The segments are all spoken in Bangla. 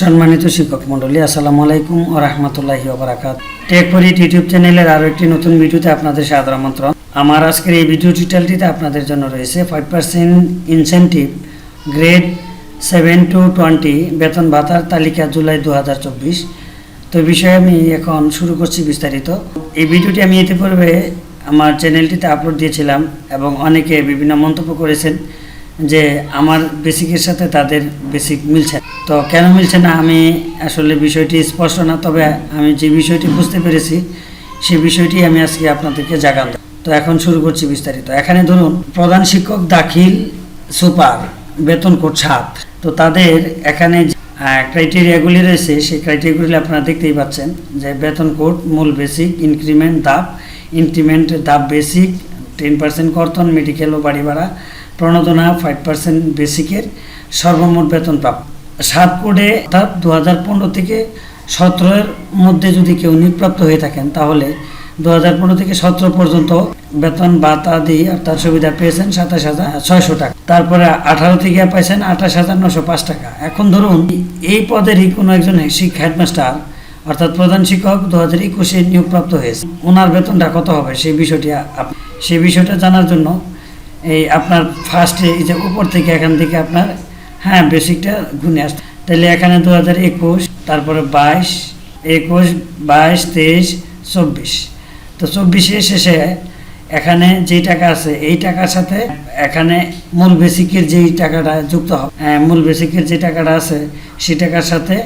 সম্মানিত শিক্ষক মণ্ডলী, আসসালামু আলাইকুম ও রহমতুল্লাহি ওবরাকাত টেক পরিট ইউটিউব চ্যানেলের আরও একটি নতুন ভিডিওতে আপনাদের সাদর আমন্ত্রণ। আমার আজকের এই ভিডিও টিউটোরিয়ালটিতে আপনাদের জন্য রয়েছে five percent incentive grade seven to twenty বেতন ভাতার তালিকা জুলাই দু হাজার চব্বিশ। তো বিষয়ে আমি এখন শুরু করছি বিস্তারিত। এই ভিডিওটি আমি ইতিপূর্বে আমার চ্যানেলটিতে আপলোড দিয়েছিলাম এবং অনেকে বিভিন্ন মন্তব্য করেছেন। যে আমার বেসিকের সাথে তাদের বেসিক মিলছে। তো কেন মিলছে না আমি আসলে বিষয়টি স্পষ্ট না, তবে আমি যে বিষয়টি বুঝতে পেরেছি, সে বিষয়টি আমি আজকে আপনাদেরকে জাগান তো এখন শুরু করছি বিস্তারিত। এখানে ধরুন, প্রধান শিক্ষক দাখিল সুপার, বেতন কোড সাত। তো তাদের এখানে ক্রাইটেরিয়াগুলি রয়েছে, সেই ক্রাইটেরিয়াগুলি আপনারা দেখতেই পাচ্ছেন। যে বেতন কোড মূল বেসিক ইনক্রিমেন্ট ধাপ ইনক্রিমেন্ট ধাপ বেসিক টেন পার্সেন্ট কর্তন মেডিকেল ও বাড়ি ভাড়া। প্রণোদনা ফাইভ পার্সেন্ট বেসিকের সর্বমোট বেতন প্রাপ্ত সাত কোডে অর্থাৎ দু হাজার পনেরো থেকে সতেরোর মধ্যে যদি কেউ নিয়োগপ্রাপ্ত হয়ে থাকেন, তাহলে দু হাজার পনেরো থেকে সতেরো পর্যন্ত বেতন ভাতা দিয়ে অর্থাৎ সুবিধা পেয়েছেন সাতাশ হাজার ছয়শো টাকা। তারপরে আঠারো থেকে পাইছেন আঠাশ হাজার নশো পাঁচ টাকা। এখন ধরুন, এই পদেরই কোনো একজন শিক্ষা হেডমাস্টার অর্থাৎ প্রধান শিক্ষক দু হাজার একুশে নিয়োগপ্রাপ্ত হয়েছে। ওনার বেতনটা কত হবে? সেই বিষয়টি সেই বিষয়টা জানার জন্য এই আপনার ফার্স্টে এই যে উপর থেকে এখান থেকে আপনার হ্যাঁ বেসিকটা গুনে আসতে। তাহলে এখানে দু হাজার একুশ তারপরে বাইশ একুশ বাইশ তেইশ চব্বিশ। তো চব্বিশে শেষে এখানে যেই টাকা আছে এই টাকার সাথে এখানে মূল বেসিকের যেই টাকাটা যুক্ত হবে হ্যাঁ, মূল বেসিকের যে টাকাটা আছে সেই টাকার সাথে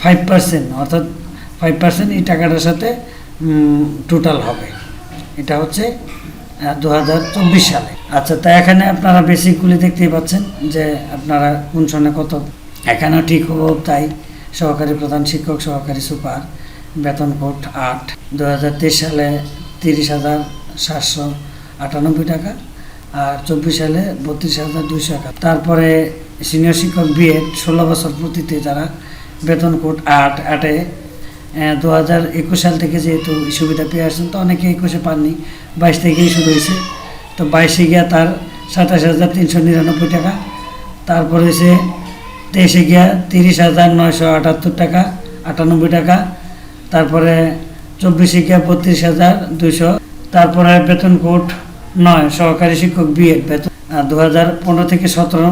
ফাইভ পার্সেন্ট অর্থাৎ ফাইভ পার্সেন্ট এই টাকাটার সাথে টোটাল হবে। এটা হচ্ছে দু চব্বিশ সালে। আচ্ছা তা এখানে আপনারা বেসিকগুলি দেখতেই পাচ্ছেন যে আপনারা কোন সনে কত। এখানেও ঠিক হব তাই সহকারী প্রধান শিক্ষক, সহকারী সুপার, বেতন কোট আট। দু সালে তিরিশ হাজার সাতশো আটানব্বই টাকা আর চব্বিশ সালে বত্রিশ হাজার দুইশো টাকা তারপরে সিনিয়র শিক্ষক বিএড ষোলো বছর প্রতিতে যারা বেতন কোট আট, আটে দু হাজার একুশ সাল থেকে যেহেতু এই সুবিধা পেয়ে আসছেন, তো অনেকে একুশে পাননি, বাইশ থেকেই শুরু হয়েছে। তো বাইশে গিয়া তার সাতাশ হাজার তিনশো নিরানব্বই টাকা, তারপর হয়েছে তেইশে গিয়া তিরিশ হাজার নয়শো আটাত্তর টাকা, আটানব্বই টাকা, তারপরে চব্বিশে গিয়া বত্রিশ হাজার দুইশো, তারপরে বেতন কোড নয়, সহকারী শিক্ষক বিএড বেতন। দু হাজার পনেরো থেকে সতেরো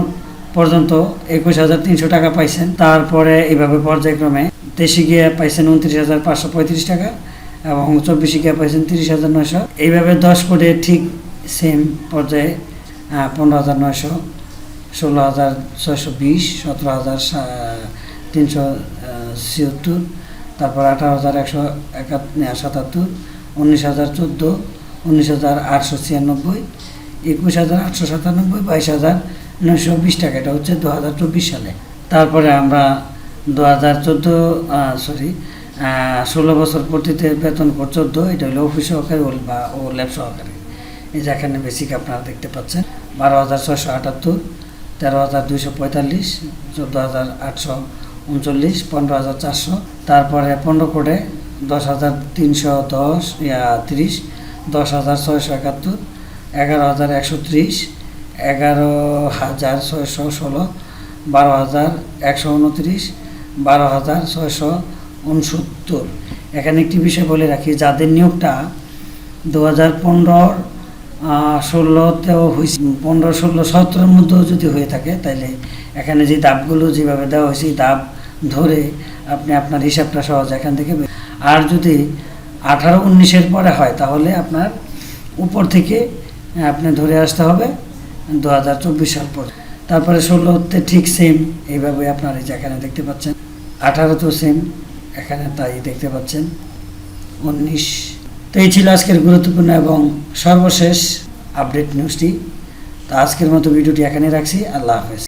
পর্যন্ত একুশ হাজার তিনশো টাকা পাইছেন। তারপরে এইভাবে পর্যায়ক্রমে তেইশে গিয়ে পাইছেন উনত্রিশ হাজার পাঁচশো পঁয়ত্রিশ টাকা এবং চব্বিশে গিয়ে পাইছেন তিরিশ হাজার নয়শো। এইভাবে দশ কোডে ঠিক সেম পর্যায়ে পনেরো হাজার নয়শো, ষোলো হাজার ছয়শো বিশ, সতেরো হাজার তিনশো ছিয়াত্তর, তারপর আঠারো হাজার একশো একাত্তর সাতাত্তর, উনিশ হাজার চোদ্দ, উনিশ হাজার আটশো ছিয়ানব্বই, একুশ হাজার আটশো সাতানব্বই, বাইশ হাজার নয়শো বিশ টাকা। এটা হচ্ছে দু হাজার চব্বিশ সালে। তারপরে আমরা দু হাজার চোদ্দ সরি ষোলো বছর পূর্তিতে বেতন কর চোদ্দ, এটা হলো অফিস সহকারী ও- বা, ও ল্যাব সহকারী। এই যে এখানে বেসিক আপনারা দেখতে পাচ্ছেন, বারো হাজার ছয়শো আটাত্তর, তেরো হাজার দুইশো পঁয়তাল্লিশ, চোদ্দ হাজার আটশো উনচল্লিশ, পনেরো হাজার চারশো, তারপরে পনেরো কোটে দশ হাজার তিনশো দশ তিরিশ, দশ হাজার ছয়শো একাত্তর, এগারো হাজার একশো ত্রিশ, এগারো হাজার ছয়শো ষোলো, বারো হাজার একশো উনত্রিশ বারো হাজার ছয়শো উনসত্তর। এখানে একটি বিষয় বলে রাখি, যাদের নিয়োগটা দু হাজার পনেরো ষোলোতেও হয়েছে পনেরো, ষোলো, সতেরোর মধ্যেও যদি হয়ে থাকে তাহলে এখানে যে দাবগুলো যেভাবে দেওয়া হয়েছে দাব ধরে আপনি আপনার হিসাবটা সহজ এখান থেকে আর যদি আঠারো, উনিশের পরে হয়, তাহলে আপনার উপর থেকে আপনি ধরে আসতে হবে দু হাজার চব্বিশ সাল পর। তারপরে ষোলোতে ঠিক সেম এইভাবে আপনার এই যে এখানে দেখতে পাচ্ছেন। আঠারোতেও সেম এখানে তাই দেখতে পাচ্ছেন। উনিশ। তো এই ছিল আজকের গুরুত্বপূর্ণ এবং সর্বশেষ আপডেট নিউজটি তো আজকের মতো ভিডিওটি এখানে রাখছি। আল্লাহ হাফেজ।